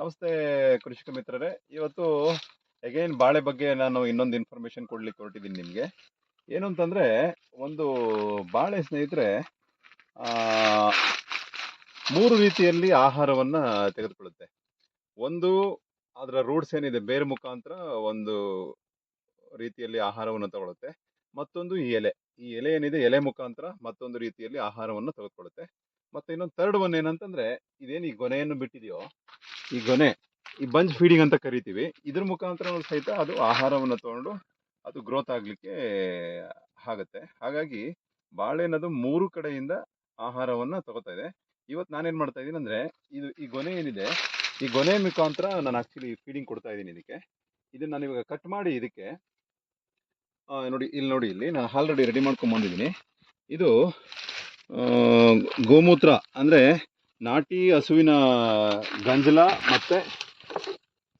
ನಮಸ್ತೆ ಕೃಷಿಕ ಮಿತ್ರರೇ. ಇವತ್ತು ಅಗೈನ್ ಬಾಳೆ ಬಗ್ಗೆ ನಾನು ಇನ್ನೊಂದು ಇನ್ಫಾರ್ಮೇಶನ್ ಕೊಡ್ಲಿಕ್ಕೆ ಹೊರಟಿದ್ದೀನಿ ನಿಮಗೆ. ಏನು ಅಂತಂದರೆ, ಒಂದು ಬಾಳೆ ಸ್ನೇಹಿತರೆ ಮೂರು ರೀತಿಯಲ್ಲಿ ಆಹಾರವನ್ನು ತೆಗೆದುಕೊಳ್ಳುತ್ತೆ. ಒಂದು ಅದರ ರೂಟ್ಸ್ ಏನಿದೆ, ಬೇರೆ ಮುಖಾಂತರ ಒಂದು ರೀತಿಯಲ್ಲಿ ಆಹಾರವನ್ನು ತಗೊಳುತ್ತೆ. ಮತ್ತೊಂದು ಈ ಎಲೆ. ಈ ಎಲೆ ಏನಿದೆ, ಎಲೆ ಮುಖಾಂತರ ಮತ್ತೊಂದು ರೀತಿಯಲ್ಲಿ ಆಹಾರವನ್ನು ತೆಗೆದುಕೊಳ್ಳುತ್ತೆ. ಮತ್ತೆ ಇನ್ನೊಂದು ಥರ್ಡ್ ಒನ್ ಏನಂತಂದ್ರೆ, ಇದೇನು ಈ ಗೊನೆಯನ್ನು ಬಿಟ್ಟಿದೆಯೋ, ಈ ಗೊನೆ, ಈ ಬಂಚ್ ಫೀಡಿಂಗ್ ಅಂತ ಕರಿತೀವಿ. ಇದ್ರ ಮುಖಾಂತರ ಸಹಿತ ಅದು ಆಹಾರವನ್ನು ತಗೊಂಡು ಅದು ಗ್ರೋತ್ ಆಗಲಿಕ್ಕೆ ಆಗುತ್ತೆ. ಹಾಗಾಗಿ ಬಾಳೆ ಅನ್ನೋದು ಮೂರು ಕಡೆಯಿಂದ ಆಹಾರವನ್ನ ತಗೋತಾ ಇದೆ. ಇವತ್ತು ನಾನೇನು ಮಾಡ್ತಾ ಇದ್ದೀನಿ ಅಂದ್ರೆ, ಇದು ಈ ಗೊನೆ ಏನಿದೆ, ಈ ಗೊನೆ ಮುಖಾಂತರ ನಾನು ಆಕ್ಚುಲಿ ಫೀಡಿಂಗ್ ಕೊಡ್ತಾ ಇದ್ದೀನಿ ಇದಕ್ಕೆ. ಇದನ್ನ ನಾನು ಇವಾಗ ಕಟ್ ಮಾಡಿ ಇದಕ್ಕೆ ನೋಡಿ, ಇಲ್ಲಿ ನೋಡಿ, ಇಲ್ಲಿ ನಾನು ಆಲ್ರೆಡಿ ರೆಡಿ ಮಾಡ್ಕೊಂಡ್ ಬಂದಿದ್ದೀನಿ. ಇದು ಗೋಮೂತ್ರ ಅಂದರೆ ನಾಟಿ ಹಸುವಿನ ಗಂಜಲ ಮತ್ತು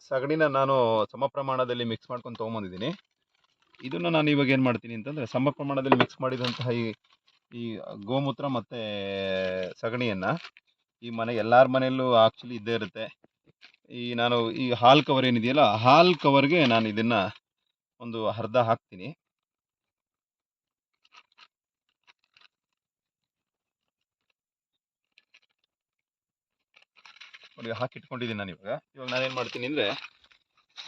ಸಗಣಿನ ನಾನು ಸಮ ಪ್ರಮಾಣದಲ್ಲಿ ಮಿಕ್ಸ್ ಮಾಡ್ಕೊಂಡು ತೊಗೊಂಬಂದಿದ್ದೀನಿ. ಇದನ್ನು ನಾನು ಇವಾಗ ಏನು ಮಾಡ್ತೀನಿ ಅಂತಂದರೆ ಸಮ ಪ್ರಮಾಣದಲ್ಲಿ ಮಿಕ್ಸ್ ಮಾಡಿದಂತಹ ಈ ಈ ಗೋಮೂತ್ರ ಮತ್ತು ಸಗಣಿಯನ್ನು ಈ ಮನೆ, ಎಲ್ಲರ ಮನೆಯಲ್ಲೂ ಆಕ್ಚುಲಿ ಇದ್ದೇ ಇರುತ್ತೆ. ಈ ನಾನು ಈ ಹಾಲ್ ಕವರ್ ಏನಿದೆಯಲ್ಲ, ಹಾಲ್ ಕವರ್ಗೆ ನಾನು ಇದನ್ನು ಒಂದು ಅರ್ಧ ಹಾಕ್ತೀನಿ. ನೋಡಿ ಹಾಕಿಟ್ಕೊಂಡಿದ್ದೀನಿ ನಾನು ಇವಾಗ. ಇವಾಗ ನಾನೇನು ಮಾಡ್ತೀನಿ ಅಂದರೆ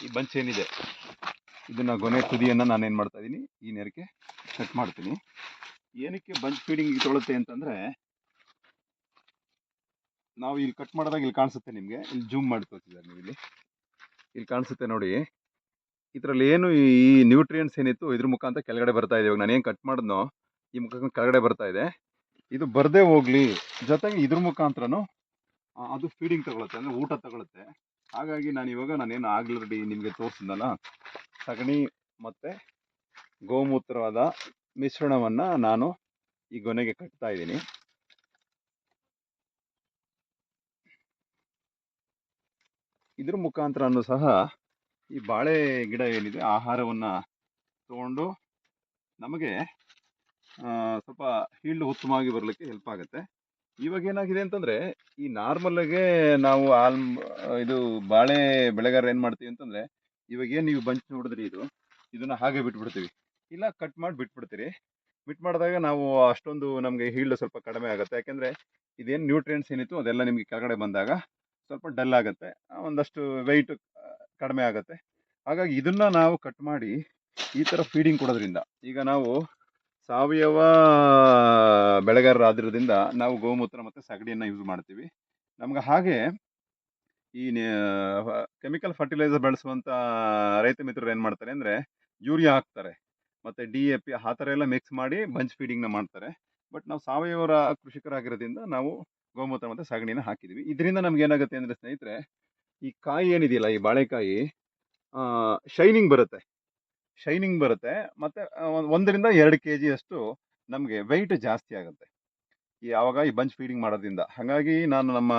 ಈ ಬಂಚ್ ಏನಿದೆ, ಇದನ್ನು ಗೊನೆ ತುದಿಯನ್ನು ನಾನೇನು ಮಾಡ್ತಾ ಇದ್ದೀನಿ ಈ ನೇರಕ್ಕೆ ಕಟ್ ಮಾಡ್ತೀನಿ. ಏನಕ್ಕೆ ಬಂಚ್ ಫೀಡಿಂಗ್ ತೊಳುತ್ತೆ ಅಂತಂದರೆ, ನಾವು ಇಲ್ಲಿ ಕಟ್ ಮಾಡಿದಾಗ ಇಲ್ಲಿ ಕಾಣಿಸುತ್ತೆ ನಿಮಗೆ, ಇಲ್ಲಿ ಜೂಮ್ ಮಾಡಿ ತೋರಿಸಿದ್ದಾರೆ ನೀವು ಇಲ್ಲಿ. ಇಲ್ಲಿ ಕಾಣಿಸುತ್ತೆ ನೋಡಿ, ಇದರಲ್ಲಿ ಏನು ಈ ನ್ಯೂಟ್ರಿಯೆಂಟ್ಸ್ ಏನಿತ್ತು, ಇದ್ರ ಮುಖಾಂತರ ಕೆಳಗಡೆ ಬರ್ತಾ ಇದೆ. ಇವಾಗ ನಾನು ಏನು ಕಟ್ ಮಾಡಿದ್ನೋ, ಈ ಮುಖಾಂತರ ಕೆಳಗಡೆ ಬರ್ತಾ ಇದೆ. ಇದು ಬರದೇ ಹೋಗ್ಲಿ, ಜೊತೆಗೆ ಇದ್ರ ಮುಖಾಂತರನು ಅದು ಫೀಡಿಂಗ್ ತಗೊಳುತ್ತೆ, ಅಂದ್ರೆ ಊಟ ತಗೊಳುತ್ತೆ. ಹಾಗಾಗಿ ನಾನು ಇವಾಗ ನಾನೇನು ಆಗ್ಲರೆಡಿ ನಿಮಗೆ ತೋರಿಸಿದ್ನಲ್ಲ, ಸಗಣಿ ಮತ್ತೆ ಗೋಮೂತ್ರವಾದ ಮಿಶ್ರಣವನ್ನ ನಾನು ಈ ಗೊನೆಗೆ ಕಟ್ತಾ ಇದ್ದೀನಿ. ಇದ್ರ ಮುಖಾಂತರನೂ ಸಹ ಈ ಬಾಳೆ ಗಿಡ ಏನಿದೆ, ಆಹಾರವನ್ನ ತಗೊಂಡು ನಮಗೆ ಸ್ವಲ್ಪ ಹೀಲ್ಡ್ ಉತ್ತಮವಾಗಿ ಬರಲಿಕ್ಕೆ ಹೆಲ್ಪ್ ಆಗುತ್ತೆ. ಇವಾಗ ಏನಾಗಿದೆ ಅಂತಂದ್ರೆ, ಈ ನಾರ್ಮಲ್ಗೆ ನಾವು ಆಲ್ ಇದು ಬಾಳೆ ಬೆಳೆಗಾರ ಏನ್ ಮಾಡ್ತೀವಿ ಅಂತಂದ್ರೆ, ಇವಾಗ ಏನ್ ನೀವು ಬಂಚ್ ನೋಡಿದ್ರಿ ಇದು, ಇದನ್ನ ಹಾಗೆ ಬಿಟ್ಬಿಡ್ತೀವಿ. ಇಲ್ಲ ಕಟ್ ಮಾಡಿ ಬಿಟ್ಬಿಡ್ತೀರಿ. ಬಿಟ್ ಮಾಡಿದಾಗ ನಾವು ಅಷ್ಟೊಂದು ನಮಗೆ ಹೀಲ್ಡ್ ಸ್ವಲ್ಪ ಕಡಿಮೆ ಆಗುತ್ತೆ. ಯಾಕಂದ್ರೆ, ಇದೇನು ನ್ಯೂಟ್ರಿಯೆಂಟ್ಸ್ ಏನಿತ್ತು, ಅದೆಲ್ಲ ನಿಮಗೆ ಕೆಳಗಡೆ ಬಂದಾಗ ಸ್ವಲ್ಪ ಡಲ್ ಆಗುತ್ತೆ. ಒಂದಷ್ಟು ವೆಯ್ಟ್ ಕಡಿಮೆ ಆಗುತ್ತೆ. ಹಾಗಾಗಿ ಇದನ್ನ ನಾವು ಕಟ್ ಮಾಡಿ ಈ ತರ ಫೀಡಿಂಗ್ ಕೊಡೋದ್ರಿಂದ, ಈಗ ನಾವು ಸಾವಯವ ಬೆಳೆಗಾರರಾದ್ರಿಂದ ನಾವು ಗೋಮೂತ್ರ ಮತ್ತು ಸಗಣಿಯನ್ನು ಯೂಸ್ ಮಾಡ್ತೀವಿ. ನಮ್ಗೆ ಹಾಗೆ ಈ ಕೆಮಿಕಲ್ ಫರ್ಟಿಲೈಸರ್ ಬಳಸುವಂಥ ರೈತ ಮಿತ್ರರು ಏನು ಮಾಡ್ತಾರೆ ಅಂದರೆ ಯೂರಿಯಾ ಹಾಕ್ತಾರೆ. ಮತ್ತು ಡಿ ಎ ಪಿ ಆ ಥರ ಎಲ್ಲ ಮಿಕ್ಸ್ ಮಾಡಿ ಬಂಚ್ ಫೀಡಿಂಗ್ನ ಮಾಡ್ತಾರೆ. ಬಟ್ ನಾವು ಸಾವಯವ ಕೃಷಿಕರಾಗಿರೋದ್ರಿಂದ ನಾವು ಗೋಮೂತ್ರ ಮತ್ತು ಸಗಣಿನ ಹಾಕಿದ್ದೀವಿ ಇದರಿಂದ ನಮ್ಗೆ ಏನಾಗುತ್ತೆ ಅಂದರೆ ಸ್ನೇಹಿತರೆ, ಈ ಕಾಯಿ ಏನಿದೆಯಲ್ಲ, ಈ ಬಾಳೆಕಾಯಿ ಶೈನಿಂಗ್ ಬರುತ್ತೆ. ಶೈನಿಂಗ್ ಬರುತ್ತೆ. ಮತ್ತೆ ಒಂದರಿಂದ ಎರಡು ಕೆ ಅಷ್ಟು ನಮಗೆ ವೆಯ್ಟ್ ಜಾಸ್ತಿ ಆಗುತ್ತೆ. ಯಾವಾಗ ಈ ಬಂಚ್ ಫೀಡಿಂಗ್ ಮಾಡೋದ್ರಿಂದ. ಹಾಗಾಗಿ ನಾನು ನಮ್ಮ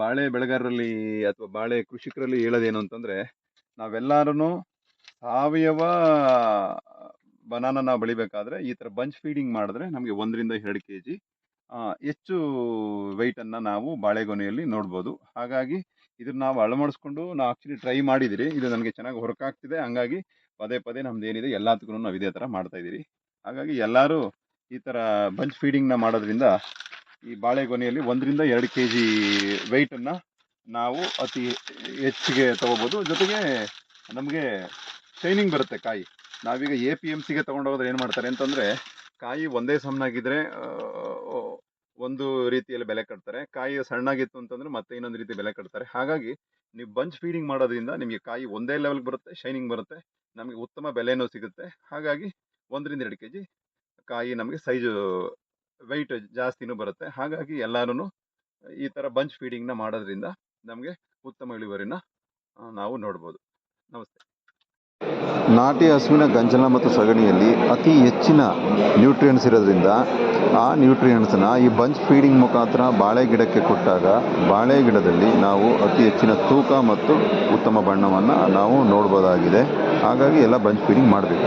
ಬಾಳೆ ಬೆಳೆಗಾರರಲ್ಲಿ ಅಥವಾ ಬಾಳೆ ಕೃಷಿಕರಲ್ಲಿ ಹೇಳೋದೇನು ಅಂತಂದ್ರೆ ನಾವೆಲ್ಲರೂ ಸಾವಯವ ಬನಾನ ನಾವು ಬೆಳಿಬೇಕಾದ್ರೆ ಈ ಥರ ಬಂಚ್ ಫೀಡಿಂಗ್ ಮಾಡಿದ್ರೆ ನಮಗೆ ಒಂದರಿಂದ ಎರಡು ಕೆ ಜಿ ಹೆಚ್ಚು ವೆಯ್ಟನ್ನು ನಾವು ಬಾಳೆಗೊನೆಯಲ್ಲಿ ನೋಡ್ಬೋದು. ಹಾಗಾಗಿ ಇದನ್ನು ನಾವು ಅಳವಡಿಸ್ಕೊಂಡು, ನಾವು ಆಕ್ಚುಲಿ ಟ್ರೈ ಮಾಡಿದಿರಿ. ಇದು ನನಗೆ ಚೆನ್ನಾಗಿ ಹೊರಕಾಗ್ತಿದೆ ಹಂಗಾಗಿ ಪದೇ ಪದೇ ನಮ್ದು ಏನಿದೆ ಎಲ್ಲದಕ್ಕೂ ನಾವು ಇದೇ ಥರ ಮಾಡ್ತಾ ಇದ್ದೀರಿ. ಹಾಗಾಗಿ ಎಲ್ಲರೂ ಈ ಥರ ಬಂಚ್ ಫೀಡಿಂಗ್ನ ಮಾಡೋದ್ರಿಂದ ಈ ಬಾಳೆಗೊನೆಯಲ್ಲಿ ಒಂದರಿಂದ ಎರಡು ಕೆ ಜಿ ವೆಯ್ಟನ್ನು ನಾವು ಅತಿ ಹೆಚ್ಚಿಗೆ ತೊಗೋಬೋದು. ಜೊತೆಗೆ ನಮಗೆ ಶೈನಿಂಗ್ ಬರುತ್ತೆ ಕಾಯಿ. ನಾವೀಗ ಎ ಪಿ ಎಂ ಸಿಗೆ ತೊಗೊಂಡೋದ್ರೆ ಏನು ಮಾಡ್ತಾರೆ ಅಂತಂದರೆ ಕಾಯಿ ಒಂದೇ ಸಮನಾಗಿದ್ದರೆ ಒಂದು ರೀತಿಯಲ್ಲಿ ಬೆಲೆ ಕಟ್ತಾರೆ. ಕಾಯಿ ಸಣ್ಣಾಗಿತ್ತು ಅಂತಂದರೆ ಮತ್ತೆ ಇನ್ನೊಂದು ರೀತಿ ಬೆಲೆ ಕಟ್ತಾರೆ. ಹಾಗಾಗಿ ನೀವು ಬಂಚ್ ಫೀಡಿಂಗ್ ಮಾಡೋದ್ರಿಂದ ನಿಮಗೆ ಕಾಯಿ ಒಂದೇ ಲೆವೆಲ್ಗೆ ಬರುತ್ತೆ ಶೈನಿಂಗ್ ಬರುತ್ತೆ, ನಮಗೆ ಉತ್ತಮ ಬೆಲೆನೂ ಸಿಗುತ್ತೆ. ಹಾಗಾಗಿ ಒಂದರಿಂದ ಎರಡು ಕೆ ಜಿ ಕಾಯಿ ನಮಗೆ ಸೈಜು ವೆಯ್ಟ್ ಜಾಸ್ತಿನೂ ಬರುತ್ತೆ. ಹಾಗಾಗಿ ಎಲ್ಲರೂ ಈ ಥರ ಬಂಚ್ ಫೀಡಿಂಗ್ನ ಮಾಡೋದ್ರಿಂದ ನಮಗೆ ಉತ್ತಮ ಇಳುವರಿನ ನಾವು ನೋಡ್ಬೋದು. ನಮಸ್ತೆ. ನಾಟಿ ಹಸುವಿನ ಗಂಜಲ ಮತ್ತು ಸಗಣಿಯಲ್ಲಿ ಅತಿ ಹೆಚ್ಚಿನ ನ್ಯೂಟ್ರಿಯೆಂಟ್ಸ್ ಇರೋದ್ರಿಂದ ಆ ನ್ಯೂಟ್ರಿಯೆಂಟ್ಸ್ನ ಈ ಬಂಚ್ ಫೀಡಿಂಗ್ ಮುಖಾಂತರ ಬಾಳೆ ಗಿಡಕ್ಕೆ ಕೊಟ್ಟಾಗ ಬಾಳೆ ಗಿಡದಲ್ಲಿ ನಾವು ಅತಿ ಹೆಚ್ಚಿನ ತೂಕ ಮತ್ತು ಉತ್ತಮ ಬಣ್ಣವನ್ನು ನಾವು ನೋಡ್ಬೋದಾಗಿದೆ. ಹಾಗಾಗಿ ಎಲ್ಲ ಬಂಚ್ ಫೀಡಿಂಗ್ ಮಾಡಬೇಕು.